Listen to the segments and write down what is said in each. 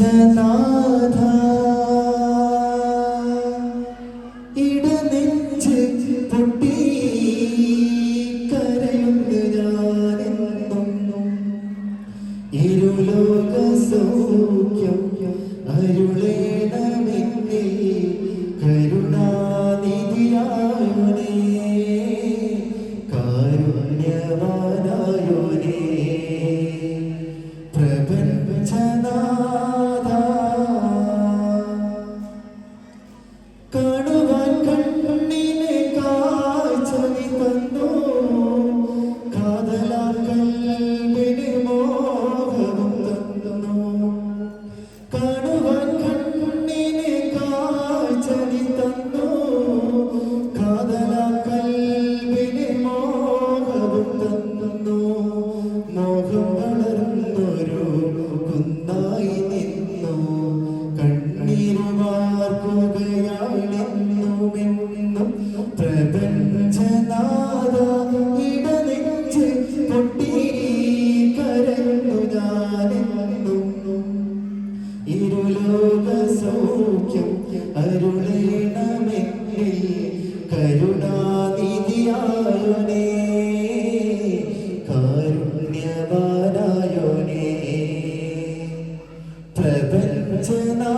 ชนะทา വളർന്നു മോഹം വളർന്നൊരു കുന്നായി നിന്നു. കണ്ണീരുമാർക്കുകയാണെന്നുമെന്നും പ്രപഞ്ചനാഥ ഇടനെഞ്ച് പൊട്ടി കരയുന്നു ഞാനെന്നും. ഇരുലോക സൗഖ്യം അരുളേണമെന്നിൽ കരുണാനിധിയായ പ്രപഞ്ചനാദ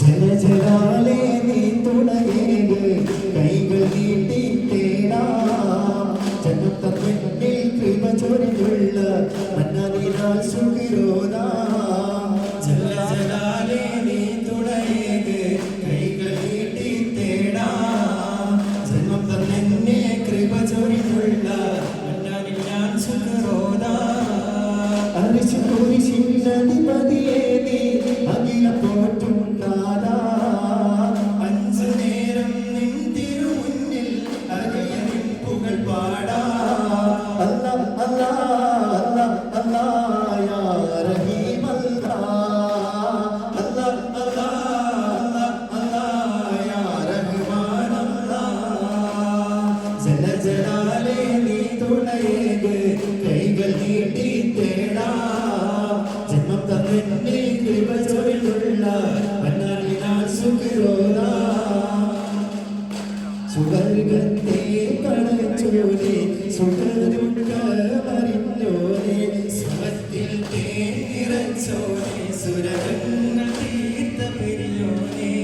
ജലജലാലേ നീ തുണയേത് കൈകൾ നീട്ടി തേടാം ജനത്തമ്മിൽ കൃപ ചൊരിഞ്ഞുള്ള മന്നതിനാൽ സുഖിരോനാം സുവർഗത്തെ പടച്ചോനെ സുഖദുഃഖ മറിഞ്ഞോനെ സമത്തിൽ നിറച്ചോനെ സുരകങ്ങൾ തീർത്ത പെരിയോനേ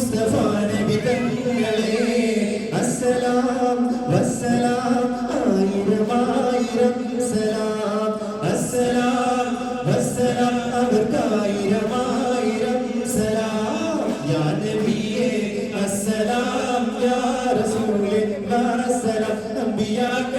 മുസ്തഫ നബി തങ്ങളെ അസ്സലാം വസ്സലാം ആയിരം ആയിരം സലാം അസ്സലാം വസ്സലാം യാ നബിയേ അസ്സലാം യാ റസൂലേ അസ്സലാം നബിയാക്ക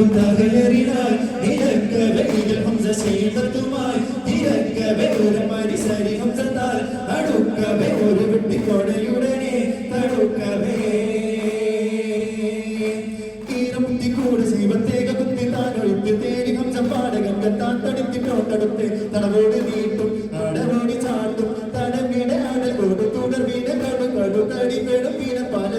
ഇരുപുറം തകയറിനാൽ നിരക്കവെ ഇതിൽ ഹംസ ശീലത്തുമായി തിരക്കവെ ഒരു മരിസരി ഹംസത്താൽ അടുക്കവെ ഒരു വെട്ടിക്കൊടയുടനെ തടുക്കവേ. തടവോട് നീട്ടും അടവോടി ചാട്ടും തടമിട അടലോട് തുടർ വീണ കടു കടു തടി പെടും വീണ പല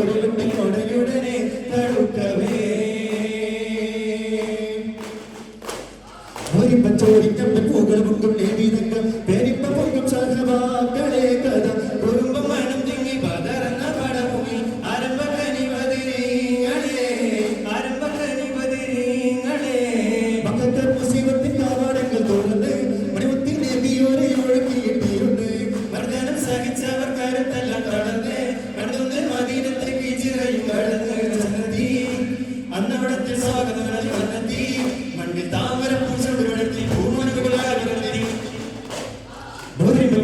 ഒരു വിട്ടി കൊടയുടനെ തടുക്കവേ. ഒരിമ്പം ചോദിക്കമ്പൻ പൂകൾ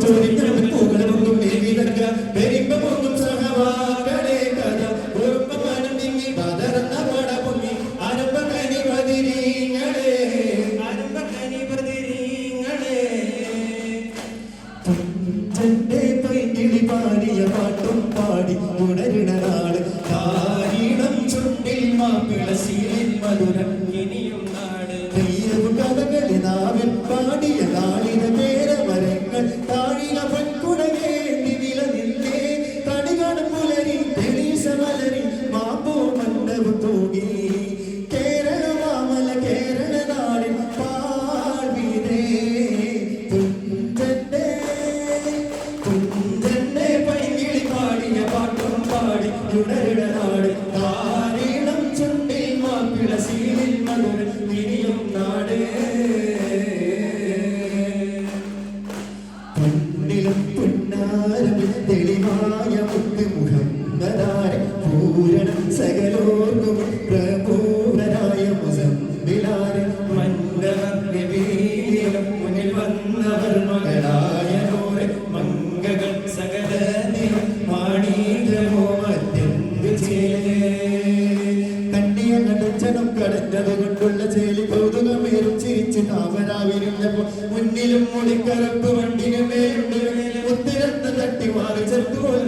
ചോദിക്കണം പൂകളൊന്നും നേവിതങ്ക പെരിമ്പമൊന്നും സഹവാക്കളെ കഥ ഉറുപ്പമാനം തിങ്ങി പതറന്ന പട പൊങ്ങി അരമ്പ കനി പതിരീങ്ങളെ അരമ്പ കനി പതിരീങ്ങളെ തുഞ്ചന്റെ പൈകിളി പാടിയ പാട്ടും പാടി ഉണരണ നാൾ ചുണ്ടിൽ മാപ്പിള ശീലിൻ മധുരം മധുര തിരിയും നാട് പൊന്നിലും തെളിവായ മുത്ത് മുഹമ്മദാരെ പൂരണം സകലോർക്കും പ്രപൂരനായ മുസമ്മിലാരെ കൗതുകമേറും ചിരിച്ച് മുന്നിലും മുടിക്കറപ്പ് വണ്ടിന് മേലുണ്ട്. ഉത്തരത്ത് തട്ടി മാറി ചെറുതുപോൽ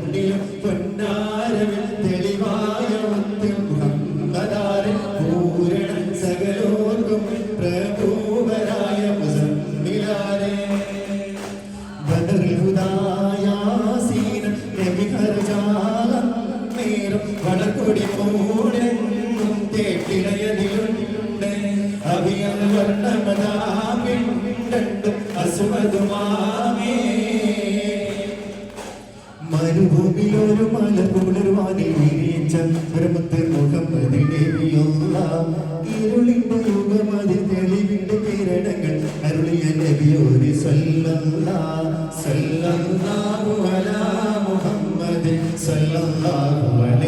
മുന്നിലും മരുഭൂമിയിലൊരു മല പുലർവാനിൽ വിരിച്ച മുഖം മുഖമ്മദിനെയുള്ള ഇരുളിന്റെ യുഗമതി തെളിവിന്റെ കിരണങ്ങൾ അരുളിയ നബിയോരി സല്ലല്ലാ. സല്ലല്ലാഹു അലാ മുഹമ്മദ് സല്ലല്ലാഹു അലൈഹി